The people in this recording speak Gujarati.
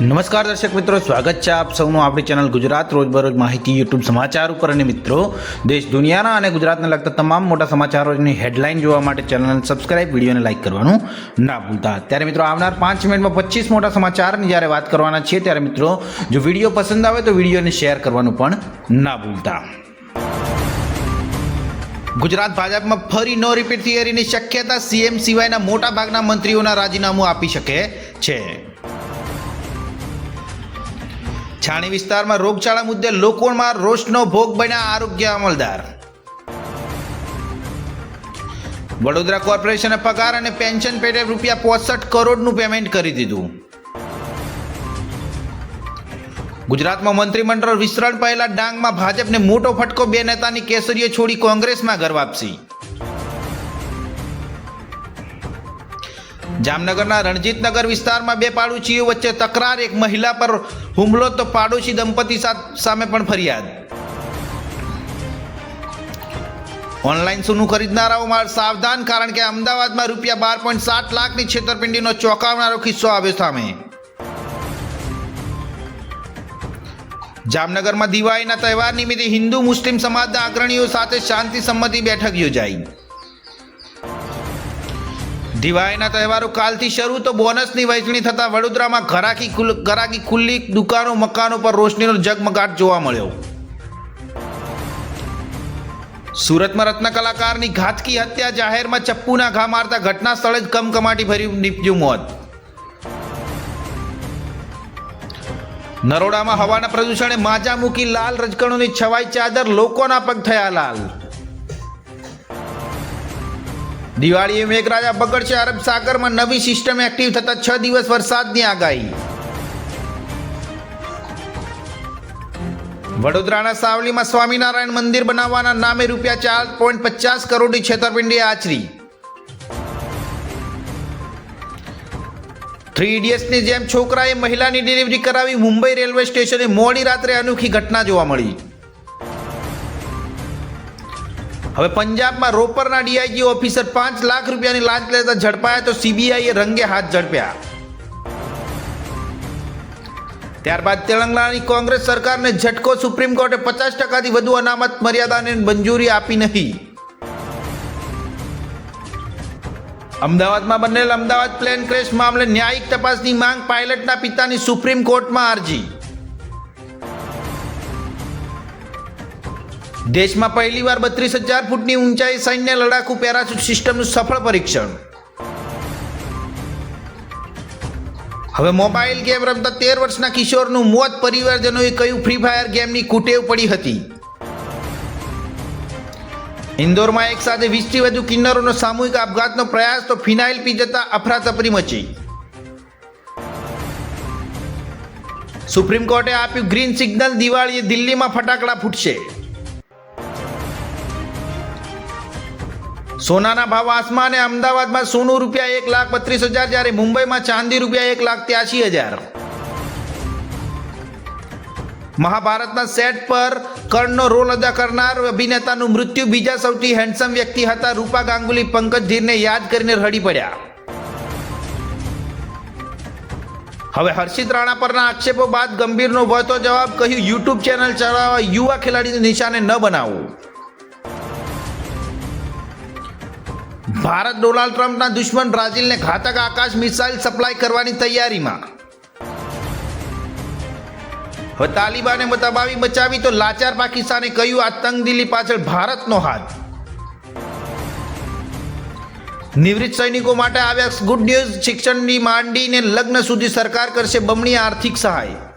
નમસ્કાર દર્શક મિત્રો, સ્વાગત છે આપ સૌનું આપણી ચેનલ ગુજરાત રોજબરોજ માહિતી યુટ્યુબ સમાચાર ઉપર. અને મિત્રો, દેશ દુનિયાના અને ગુજરાતને લગતા તમામ મોટા સમાચારોની હેડલાઇન જોવા માટે ચેનલને સબસ્ક્રાઇબ, વિડીયોને લાઇક કરવાનું ના ભૂલતા. ત્યારે મિત્રો, આવનાર પાંચ મિનિટમાં પચીસ મોટા સમાચારની જ્યારે વાત કરવાના છીએ, ત્યારે મિત્રો, જો વીડિયો પસંદ આવે તો વિડીયોને શેર કરવાનું પણ ના ભૂલતા. ગુજરાત ભાજપમાં ફરી નો રિપીટ થિયરીની શક્યતા સીએમ સિવાયના મોટા ભાગના મંત્રીઓના રાજીનામું આપી શકે છે. છાણી વિસ્તારમાં રોગચાળા મુદ્દે લોકોમાં રોષનો ભોગ બન્યા આરોગ્ય અમલદાર. વડોદરા કોર્પોરેશને પગાર અને પેન્શન પેટે રૂપિયા પોસઠ કરોડનું પેમેન્ટ કરી દીધું. ગુજરાતમાં મંત્રીમંડળ વિસ્તરણ પહેલા ડાંગમાં ભાજપને મોટો ફટકો બે નેતાની કેસરીઓ છોડી કોંગ્રેસમાં ઘર વાપસી. જામનગરના રણજીતનગર વિસ્તારમાં બે પાડુચીઓ વચ્ચે તકરાર, એક મહિલા પર હુમલો તો પાડોશી દંપતી સામે પણ ફરિયાદ. ઓનલાઈન સોનું ખરીદનારાઓ માર સાવધાન કારણ કે અમદાવાદમાં રૂપિયા બાર પોઈન્ટ સાત લાખની છેતરપિંડીનો ચોંકાવનારો કિસ્સો આવ્યો સામે. જામનગરમાં દિવાળીના તહેવાર નિમિત્તે હિન્દુ મુસ્લિમ સમાજના અગ્રણીઓ સાથે શાંતિ સંમતિ બેઠક યોજાઈ. દિવાળીના તહેવારો કાલથી શરૂ, તો બોનસની વહેંચણી થતાં વડોદરામાં ઘરાકી ઘરાકી ખુલ્લી દુકાનો, મકાનો પર રોશનીનો ઝગમગાટ જોવા મળ્યો. સુરતમાં રત્ન કલાકારની ઘાતકી હત્યા, જાહેરમાં ચપ્પુના ઘા મારતા ઘટના સ્થળે જ કમકમાટી ભર્યું નીપજ્યું મોત. નરોડામાં હવાના પ્રદૂષણે માજા મૂકી લાલ રજકણોની છવાઈ ચાદર લોકોના પગ થયા લાલ. દિવાળીએ મેઘરાજા પકડશે અરબ સાગરમાં. નવી સિસ્ટમ એક્ટિવ થતા છ દિવસ વરસાદની આગાહી. વડોદરાના સાવલીમાં સ્વામિનારાયણ મંદિર બનાવવાના નામે રૂપિયા ચાર પોઈન્ટ પચાસ કરોડની છેતરપિંડી આચરી. થ્રી ઇડિયટ્સની જેમ છોકરાએ મહિલાની ડિલિવરી કરાવી મુંબઈ રેલવે સ્ટેશને મોડી રાત્રે અનોખી ઘટના જોવા મળી. હવે પંજાબમાં રોપરના ડીઆઈજી ઓફિસર પાંચ લાખ રૂપિયાની લાંચ લેતા ઝડપાયા તો સીબીઆઈએ રંગે હાથ ઝડપ્યા. ત્યારબાદ તેલંગાણાની કોંગ્રેસ સરકારને ઝટકો સુપ્રીમ કોર્ટે પચાસ ટકાથી વધુ અનામત મર્યાદાને મંજૂરી આપી નહીં. અમદાવાદમાં બનેલ અમદાવાદ પ્લેન ક્રેશ મામલે ન્યાયિક તપાસની માંગ પાયલટના પિતાની સુપ્રીમ કોર્ટમાં અરજી. દેશમાં પહેલીવાર બત્રીસ હજાર ફૂટની ઊંચાઈ સૈન્ય લડાકુ પેરાશૂટ સિસ્ટમનું સફળ પરીક્ષણ. હવે મોબાઈલ ગેમ રમતા તેર વર્ષના કિશોરનું મોત પરિવારજનોએ કહ્યું, ફ્રી ફાયર ગેમની કુટેવ પડી હતી. ઇન્દોરમાં એક સાથે વીસથી વધુ કિન્નરોનો સામૂહિક આપઘાતનો પ્રયાસ, તો ફિનાઇલ પી જતા અફરાતફરી મચી. સુપ્રીમ કોર્ટે આપ્યું ગ્રીન સિગ્નલ, દિવાળીએ દિલ્હીમાં ફટાકડા ફૂટશે. સોનાના ભાવ આસમાને અમદાવાદમાં સોનું રૂપિયા એક લાખ બત્રીસ હજાર, જ્યારે મુંબઈમાં ચાંદી રૂપિયા એક લાખ ત્યાસી હજાર. મહાભારતના સેટ પર કર્ણનો રોલ અદા કરનાર અભિનેતાનું મૃત્યુ. બીજા સૌથી હેન્ડસમ વ્યક્તિ હતા રૂપા ગાંગુલી. પંકજ યાદ કરીને રડી પડ્યા. હવે હર્ષિત રાણા પરના આક્ષેપો બાદ ગંભીરનો વળતો જવાબ કહ્યું યુટ્યુબ ચેનલ ચલાવવા યુવા ખેલાડીને નિશાને ન બનાવવું ભારત ડોનાલ્ડ ટ્રમ્પના દુશ્મન બ્રાઝિલને ઘાતક આકાશ મિસાઇલ સપ્લાય કરવાની તૈયારીમાં. હવે તાલિબાને મતબાવી બચાવી તો લાચાર પાકિસ્તાને કહ્યું, આ તંગદિલી પાછળ ભારતનો હાથ. નિવૃત્ત સૈનિકો માટે આવ્યા ગુડ ન્યૂઝ, શિક્ષણની માંડીને લગ્ન સુધી સરકાર કરશે બમણી આર્થિક સહાય.